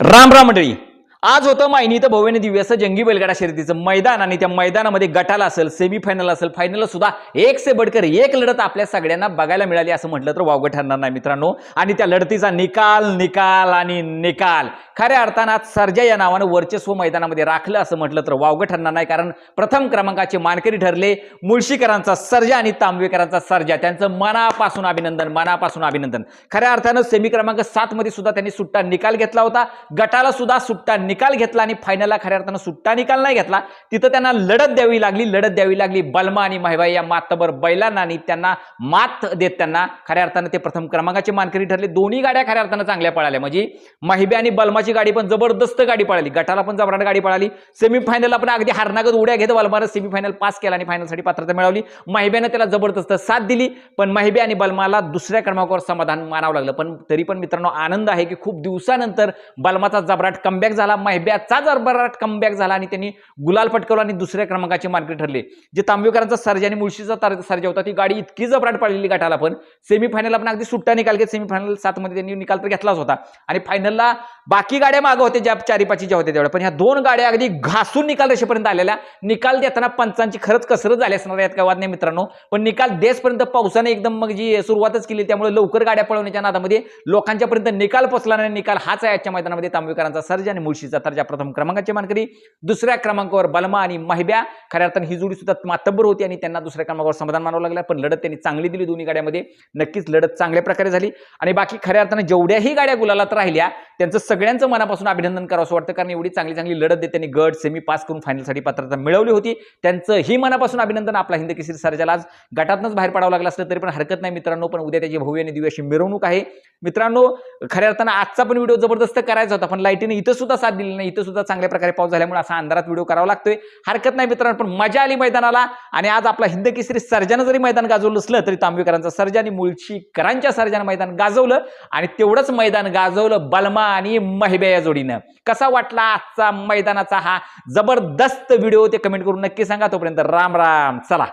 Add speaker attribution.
Speaker 1: राम राम मंडळी. आज होतं माहिनी इथं भव्यने दिव्याचं जंगी बैलगाडा शर्यतीचं मैदान आणि त्या मैदानामध्ये गटाला असेल सेमीफायनल असेल फायनल सुद्धा एक से बडकर एक लढत आपल्या सगळ्यांना बघायला मिळाली असं म्हटलं तर वावगं ठरणार नाही मित्रांनो. आणि त्या लढतीचा निकाल निकाल आणि निकाल. खऱ्या अर्थानं आज सर्जा या नावानं वर्चस्व मैदानामध्ये राखलं असं म्हटलं तर वावगं ठरणार नाही. कारण प्रथम क्रमांकाचे मानकरी ठरले मुळशीकरांचा सर्जा आणि तांबवेकरांचा सर्जा. त्यांचं मनापासून अभिनंदन मनापासून अभिनंदन. खऱ्या अर्थानं सेमी क्रमांक सातमध्ये सुद्धा त्यांनी सुट्टा निकाल घेतला होता. गटाला सुद्धा सुट्टा निकाल घेतला आणि फायनलला खऱ्या अर्थानं सुट्टा निकाल नाही घेतला. तिथं त्यांना लढत द्यावी लागली लढत द्यावी लागली. बलमा आणि माहिबाई या मातबर बैलांना आणि त्यांना मात देत त्यांना खऱ्या अर्थानं ते प्रथम क्रमांकाचे मानकरी ठरले. दोन्ही गाड्या खऱ्या अर्थानं चांगल्या पळाल्या. म्हणजे माहिबे आणि बलमाची गाडी पण जबरदस्त गाडी पळाली. गटाला पण जबराट गाडी पळाली. सेमीफायनलला पण अगदी हारनागत उड्या घेत बलमारा सेमीफायनल पास केला आणि फायनलसाठी पात्रता मिळवली. माहिब्यानं त्याला जबरदस्त साथ दिली पण माहिबे आणि बलमाला दुसऱ्या क्रमांकावर समाधान मानावं लागलं. पण तरी पण मित्रांनो आनंद आहे की खूप दिवसानंतर बलमाचा जबराट कमबॅक झाला माहिब्याचा जबराट कमबॅक झाला आणि त्यांनी गुलाल पटकवला आणि दुसऱ्या क्रमांकाचे मार्ग ठरले. जे तांबेकरांचा सर्जा आणि मुळशीचा सर्जा होता ती गाडी इतकी जबराट पडलेली गटाला पण. सेमीफायनलला पण अगदी सुट्टा निकाल घेत सेमीफायनल सातमध्ये त्यांनी निकाल तर घेतलाच होता. आणि फायनलला बाकी गाड्या मागं होत्या ज्या चारी पाचीच्या होत्या तेवढ्या. पण ह्या दोन गाड्या अगदी घासून निकाल रेषेपर्यंत आलेल्या. निकाल देताना पंचांची खरंच कसरत झाली असणार यात काय वाद नाही मित्रांनो. पण निकाल देसपर्यंत पावसाने एकदम मग जी सुरुवातच केली त्यामुळे लवकर गाड्या पळवण्याच्या नादामध्ये लोकांच्या पर्यंत निकाल पोचला नाही. निकाल हाच आहे आजच्या मैदानामध्ये तांबेकरांचा सर्ज आणि मुळशीचा तरजा प्रथम क्रमांकाचे मानकरी दुसऱ्या क्रमांकावर बलमा आणि महिब्या. खऱ्या अर्थानं ही जोडी सुद्धा मातब्बर होती आणि त्यांना दुसऱ्या क्रमांकावर समाधान मानावं लागलं. पण लढत त्यांनी चांगली दिली दोन्ही गाड्यामध्ये. नक्कीच लढत चांगल्या प्रकारे झाली. आणि बाकी खऱ्या अर्थानं जेवढ्याही गाड्या गुलालात राहिल्या त्यांचं सगळ्यांचं मनापासून अभिनंदन करावं असं वाटतं कारण एवढी चांगली चांगली लढत देत त्यांनी गट सेमी पास करून फायनलसाठी पात्रता मिळवली होती. त्यांचं ही मनापासून अभिनंदन आपला हिंद केसरी सरजाला. आज गटातनंच बाहेर पडावं लागलं असलं तरी पण हरकत नाही मित्रांनो पण उद्या त्याची भव्य आणि दिव्याशी मिरवणूक आहे. मित्रांनो खऱ्या अर्थानं आजचा पण व्हिडिओ जबरदस्त करायचा होता पण लाईटीने इथं सुद्धा साथ दिली नाही. इथं सुद्धा चांगल्या प्रकारे पाऊस झाल्यामुळे असा अंधारात व्हिडिओ करावा लागतोय. हरकत नाही मित्रांनो पण मजा आली मैदानाला आणि आज आपला हिंद केसरी सर्जानं जरी मैदान गाजवलं असलं तरी तांबेकरांचा सर्जा आणि मुळशीकरांच्या सर्जानं मैदान गाजवलं आणि तेवढंच मैदान गाजवलं बलमा आणि महिबे या जोडीनं. कसा वाटला आजचा मैदानाचा हा जबरदस्त व्हिडिओ? ते कमेंट करून नक्की सांगा. तोपर्यंत राम राम. चला.